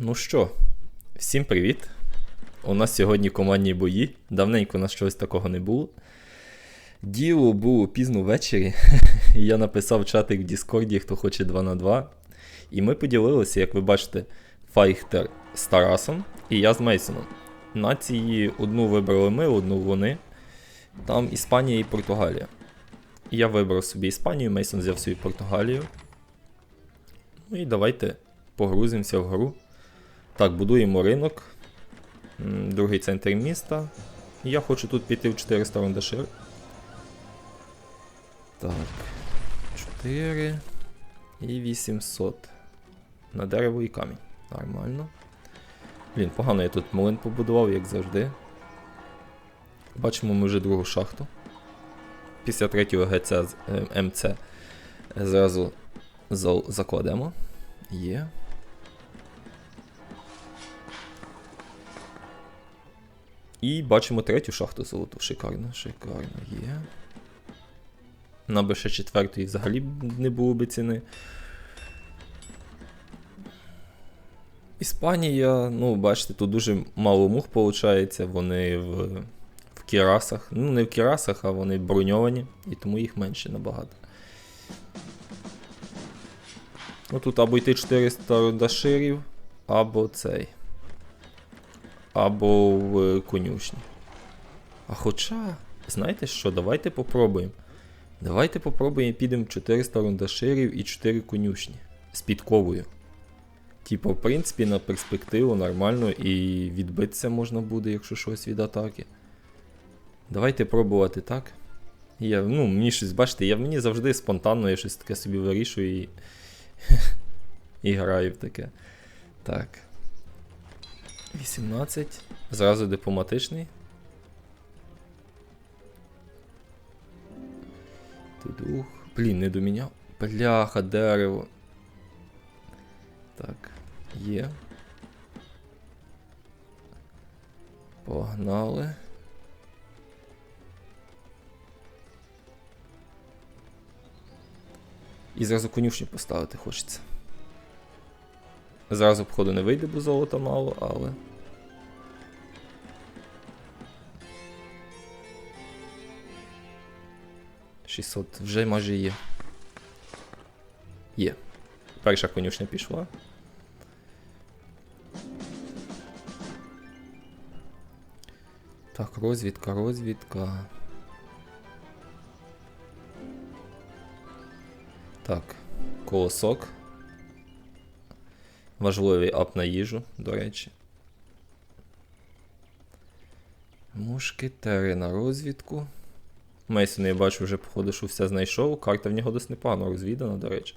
Ну що, всім привіт. У нас сьогодні командні бої. Давненько у нас чогось такого не було. Діло було пізно ввечері. Я написав чатик в Діскорді, хто хоче 2 на 2. І ми поділилися, як ви бачите, Файхтер з Тарасом і я з Мейсоном. Нації одну вибрали ми, одну вони. Там Іспанія і Португалія. Я вибрав собі Іспанію, Мейсон взяв собі Португалію. Ну і давайте погрузимося в гру. Так, будуємо ринок. Другий центр міста. Я хочу тут піти в 400 рундашир. Так. 4 і 800. На дерево і камінь. Нормально. Блін, погано я тут млин побудував, як завжди. Бачимо ми вже другу шахту. Після третього ГЦ е, МЦ зразу закладемо. Є. І бачимо третю шахту золоту. Шикарно, шикарно є. Нам би ще четвертої взагалі не було би ціни. Іспанія, ну, бачите, тут дуже мало мух виходить, вони в, в кірасах. Ну, не в кірасах, а вони броньовані, і тому їх менше набагато. Ну тут або йти 400 рудаширів, або цей. Або в конюшні. А хоча, знаєте що, давайте попробуємо. Давайте попробуємо підемо 400 рундаширів і 4 конюшні з підковою. Типу, в принципі, на перспективу нормально і відбитися можна буде, якщо щось від атаки. Давайте пробувати так. Я, ну, мені щось, бачите, я мені завжди спонтанно я щось таке собі вирішую і. і граю в таке. Так. 18. Зразу дипломатичний. Тудух. Блін, не доміняв. Бляха, дерево. Так, є. Погнали. І зразу конюшню поставити хочеться. Зразу, походу, не вийде, бо золота мало, але. Шістсот вже майже є. Є. Перша конюшня пішла. Так, розвідка, розвідка. Так, колосок. Важливий ап на їжу, до речі. Мушкетери на розвідку. Мейсон, я бачу, вже, походу, що все знайшов. Карта в нього досить непогано розвідана, до речі.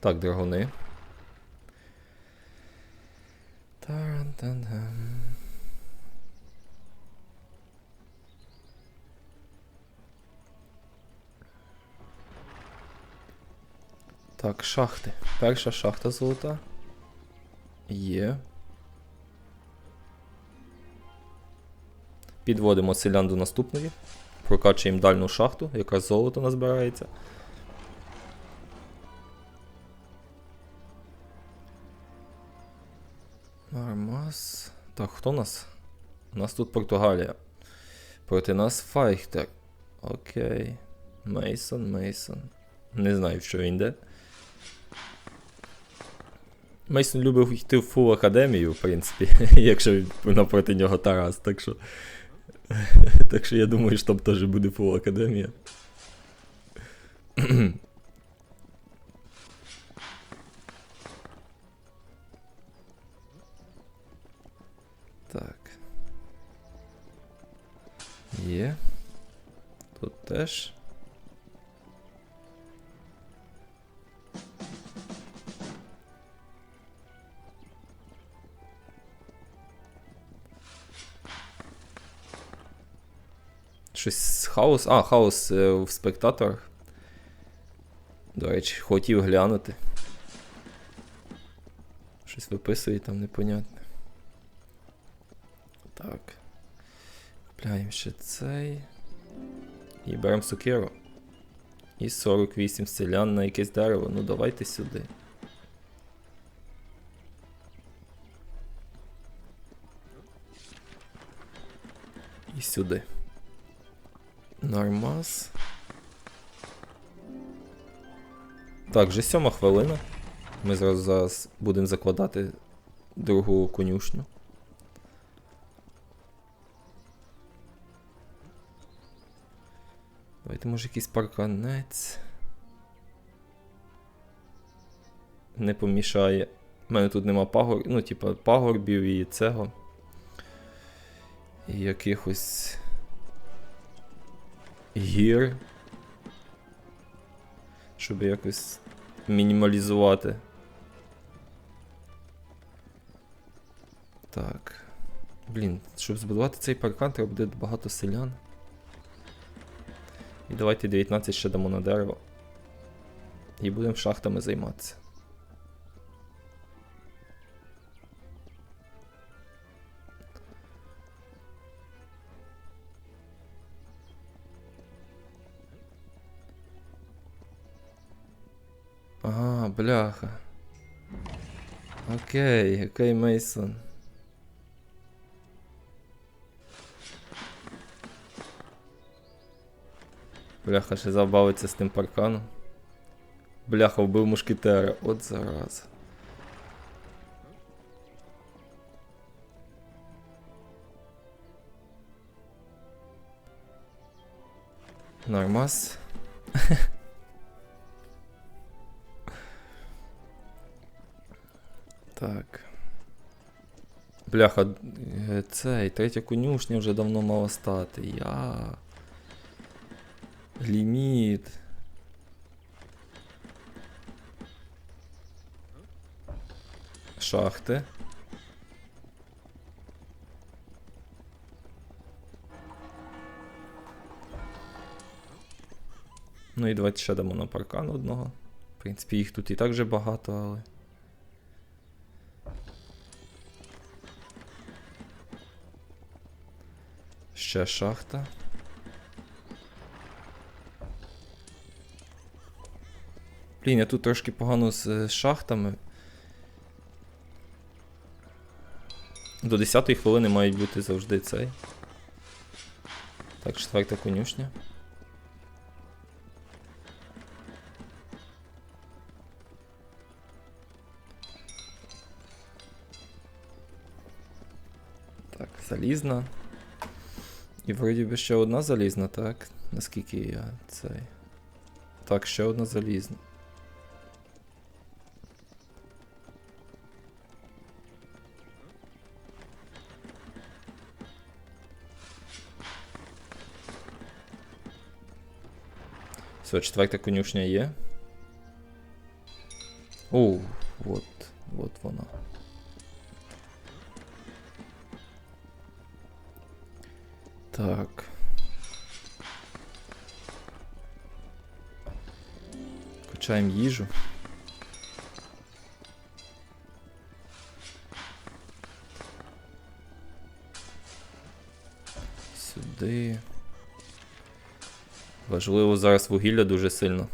Так, драгуни. Таран-тан-тан. Так, шахти. Перша шахта золота. Є. Підводимо селян до наступної. Прокачуємо дальну шахту, якраз золото назбирається. Нормас. Так, хто у нас? У нас тут Португалія. Проти нас Файхтер. Окей. Мейсон, Мейсон. Не знаю, що він де. Мейсон любив йти в фул академію, в принципі, якщо напроти нього Тарас, так що. Так що я думаю, що там теж буде фул академія. Так. Є. Тут теж. Щось хаос. А, хаос е, в спектаторах. До речі, хотів глянути. Щось виписує там непонятне. Так. Купляємо ще цей. І беремо сукеру. І 48 селян на якесь дерево. Ну давайте сюди. І сюди. Нормас. Так, вже сьома хвилина. Ми зразу зараз будемо закладати другу конюшню. Давайте, може, якийсь парканець. Не помішає. У мене тут нема пагор... ну, типа, пагорбів і цього. І якихось. Гір. Щоб якось мінімалізувати. Так. Блін, щоб збудувати цей паркан, треба буде багато селян. І давайте 19 ще дамо на дерево. І будемо шахтами займатися. Ага, бляха. Окей, окей, Мейсон. Бляха, ще забавиться з тим парканом. Бляха, вбив мушкетера. От зараз. Нормас. Так. Бляха, е, цей, третя конюшня вже давно мала стати. Я. Ліміт. Шахти. Ну і давайте ще дамо на паркан одного. В принципі, їх тут і так же багато, але. Ще шахта. Блін, я тут трошки погано з е, шахтами. До 10 хвилини мають бути завжди цей. Так, четверта конюшня. Так, залізна. І вроді би ще одна залізна, так? Наскільки я цей. Так, ще одна залізна. Все, четверта конюшня є. О, от, от вона. Так. Качаємо їжу. Сюди. Важливо зараз вугілля дуже сильно.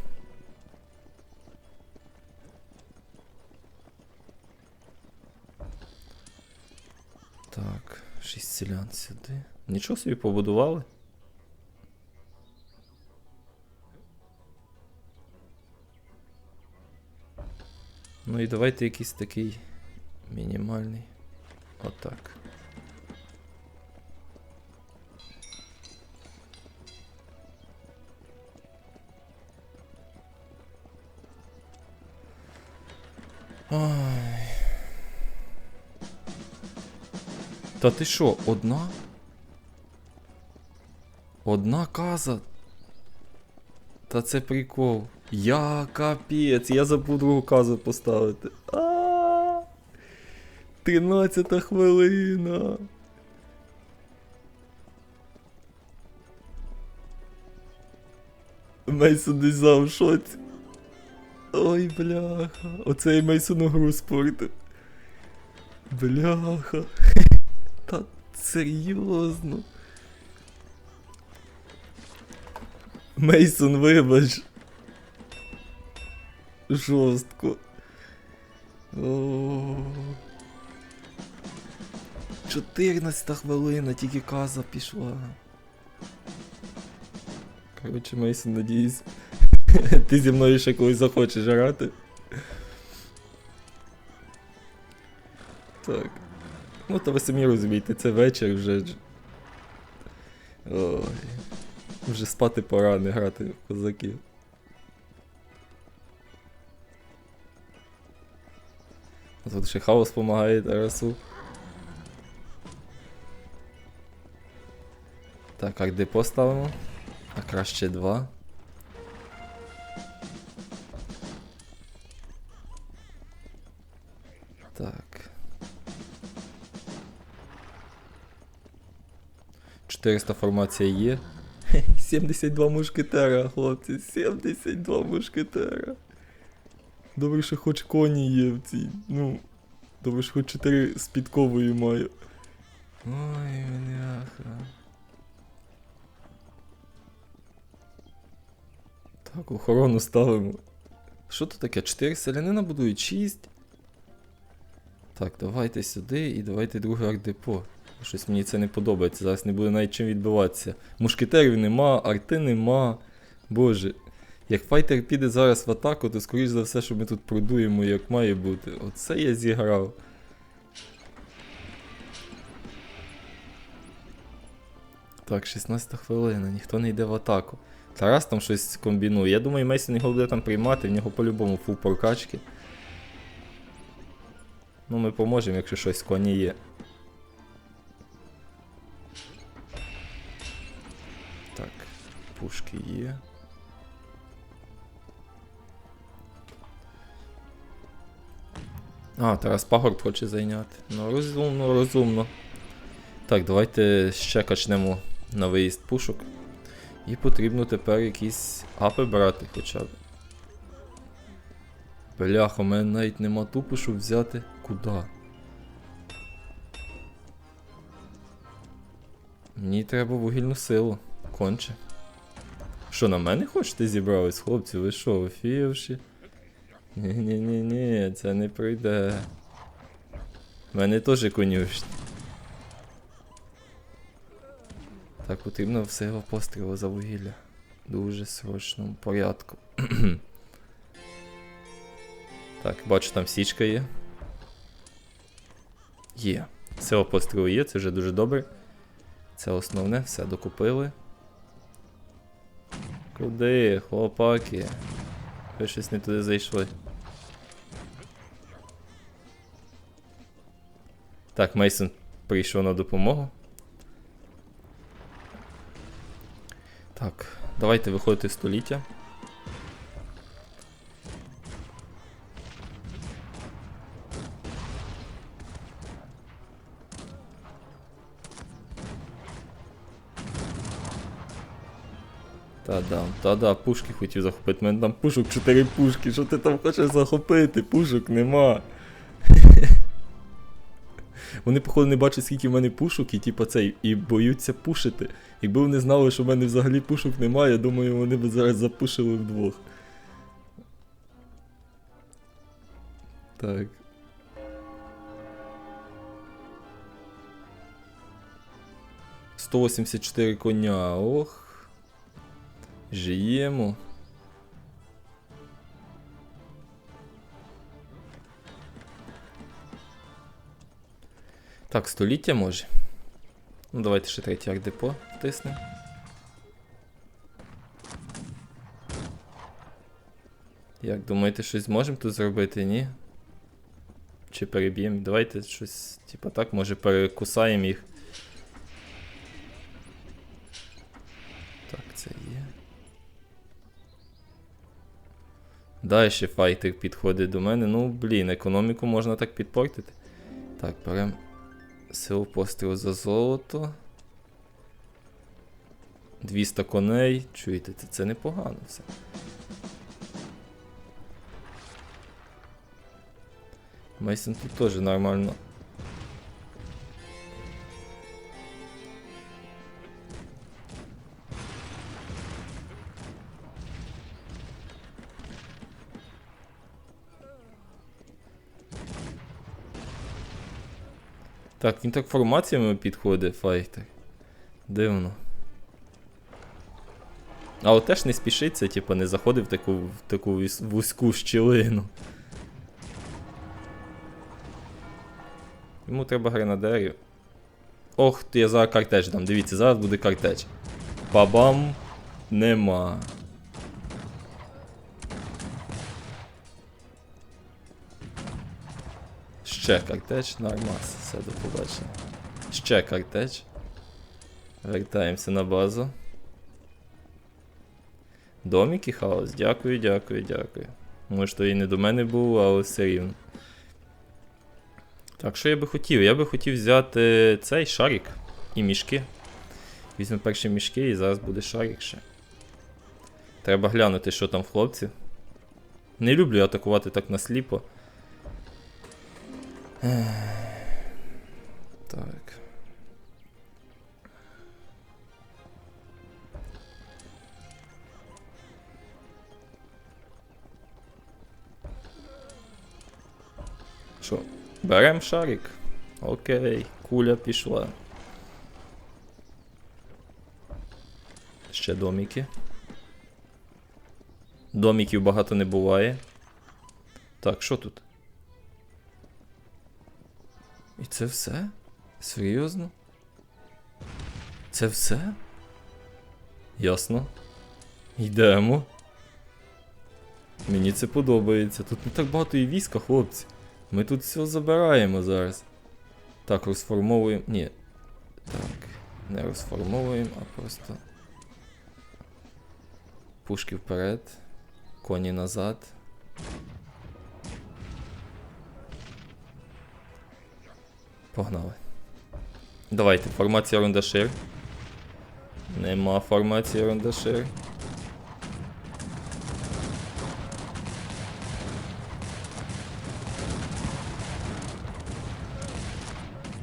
Так, шість селян сюди. Нічого собі побудували. Ну і давайте якийсь такий мінімальний. Отак. Ой. Та ти що, одна? Одна каза. Та це прикол. Я капець, я забув другу казу поставити. А. 13 хвилина. Мейсон десь в шоці. Ой, бляха. Оцей Мейсон гру спортив. Бляха. Та серйозно. Мейсон, вибач. жорстко. О. 14 хвилина, тільки каза пішла. Коротше, Мейсон, надіюсь, ти зі мною ще колись захочеш грати. Так. Ну, то ви самі розумієте, це вечір вже. Ой. Вже спати пора, не грати в козаків. Тут ще хаос допомагає Тарасу. Так, а де поставимо? А краще два. Так. 400 формація є. 72 мушкетера, хлопці, 72 мушкетера. Добре, що хоч коні є в цій. Ну. Добре, що хоч 4 з підковою маю. Ой, бляха. Так, охорону ставимо. Що тут таке? 4 селянина будують 6. Так, давайте сюди і давайте друге ардепо. Щось мені це не подобається. Зараз не буде навіть чим відбиватися. Мушкетерів нема, арти нема. Боже. Як файтер піде зараз в атаку, то скоріш за все, що ми тут продуємо як має бути. Оце я зіграв. Так, 16 хвилина, ніхто не йде в атаку. Тарас там щось комбінує. Я думаю, Мейсон його буде там приймати, в нього по-любому фул прокачки. Ну, ми поможемо, якщо щось коні є. Пушки є. А, Тарас пагорб хоче зайняти. Ну, розумно, розумно. Так, давайте ще качнемо на виїзд пушок. І потрібно тепер якісь апи брати хоча б. Бляха, у мене навіть нема тупо, щоб взяти. Куда? Мені треба вугільну силу. Конче. Що, на мене хочете зібрались, хлопці? Ви що, офієвші? Ні-ні-ні, це не пройде. У мене теж конюшні. Так, потрібно всього пострілу за вугілля. Дуже срочному порядку. так, бачу, там січка є. Є. Всього пострілу є, це вже дуже добре. Це основне, все докупили. Куди, хлопаки? Ви щось не туди зайшли. Так, Мейсон прийшов на допомогу. Так, давайте виходити з століття. Та-да, пушки хотів захопити. У мене там пушок 4 пушки. Що ти там хочеш захопити? Пушок нема. Вони, походу, не бачать, скільки в мене пушок, і типу цей, і боються пушити. Якби вони знали, що в мене взагалі пушок немає, я думаю, вони б зараз запушили вдвох. Так. Сто восемьдесят чотири коня. Ох. Жиємо. Так, століття може. Ну, давайте ще третій ардепо втиснемо. Як думаєте, щось зможемо тут зробити, ні? Чи переб'ємо? Давайте щось, типа так, може перекусаємо їх. Да, ще файтер підходить до мене. Ну, блін, економіку можна так підпортити. Так, беремо силу пострілу за золото. 200 коней. Чуєте, це, це непогано все. Мейсон тут теж нормально. Так, він так формаціями підходить, файтер. Дивно. Але теж не спішиться, типу, не заходив в таку, в таку вузьку щілину. Йому треба гренадерів. Ох, я зараз картеч дам. Дивіться, зараз буде картеч. Бабам нема. Ще картеч, нормас, все до побачення. Ще картеч. Вертаємося на базу. Домік і хаос. Дякую, дякую, дякую. Може, то і не до мене був, але все рівно. Так, що я би хотів? Я би хотів взяти цей шарик і мішки. Візьмемо перші мішки і зараз буде шарик ще. Треба глянути, що там в хлопців. Не люблю атакувати так насліпо. Так. Що? Берем шарик. Окей, куля пішла. Ще доміки. Доміків багато не буває. Так, що тут? Це все? Серйозно? Це все? Ясно. Йдемо. Мені це подобається. Тут не так багато і війська, хлопці. Ми тут все забираємо зараз. Так, розформовуємо. Ні. Так. Не розформовуємо, а просто. Пушки вперед. Коні назад. Погнали. Давайте, формація рундашир. Нема формації рундашир.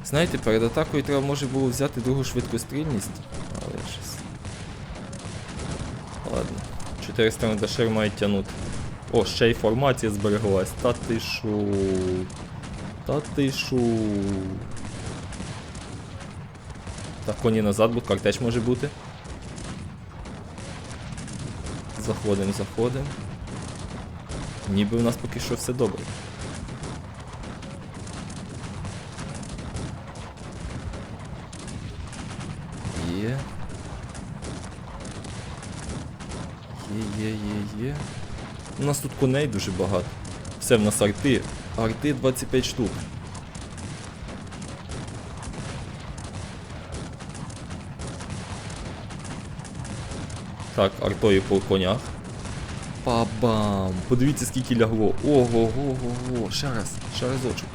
Знаєте, перед атакою треба може було взяти другу швидкострільність, але щось. Ладно. 400 рундашир мають тягнути. О, ще й формація збереглась. Та ти шо? Та ти шо? Так, коні назад, бо картеч може бути. Заходимо, заходимо. Ніби в нас поки що все добре. Є. Є, є, є, є. У нас тут коней дуже багато. Все в нас арти. Арти 25 штук. Так, артою по конях. Па-бам! Подивіться, скільки лягло. Ого-го-го-го. Ще раз, ще разочок.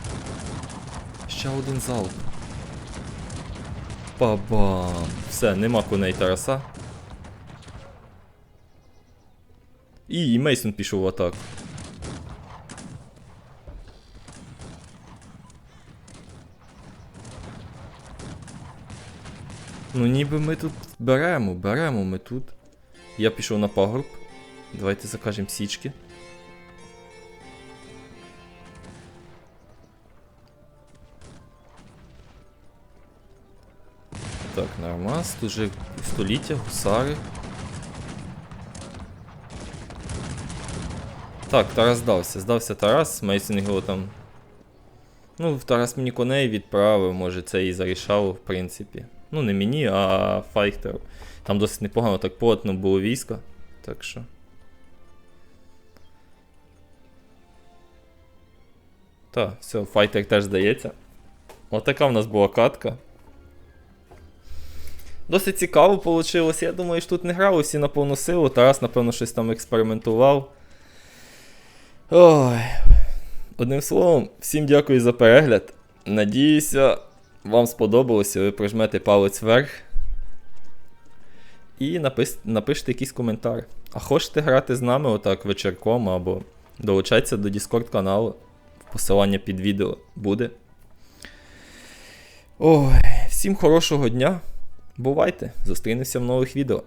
Ще один залп. Па-бам! Все, нема коней Тараса. І, і Мейсон пішов в атаку. Ну ніби ми тут беремо, беремо ми тут. Я пішов на пагорб. Давайте закажемо січки. Так, нормас, тут же століття, гусари. Так, Тарас здався. Здався Тарас, Мейсон його там. Ну, Тарас мені коней відправив, може це і зарішав, в принципі. Ну, не мені, а Файхтеру. Там досить непогано так плотно було військо. Так що. Так, все, файтер теж здається. Отака в нас була катка. Досить цікаво вийшло. Я думаю, що тут не грали всі на повну силу. Тарас, напевно, щось там експериментував. Ой. Одним словом, всім дякую за перегляд. Надіюся, вам сподобалося, ви прожмете палець вверх. І напис... напишете якийсь коментар. А хочете грати з нами отак вечірком або долучайтеся до Discord каналу. Посилання під відео буде. Ой, всім хорошого дня. Бувайте! Зустрінемося в нових відео.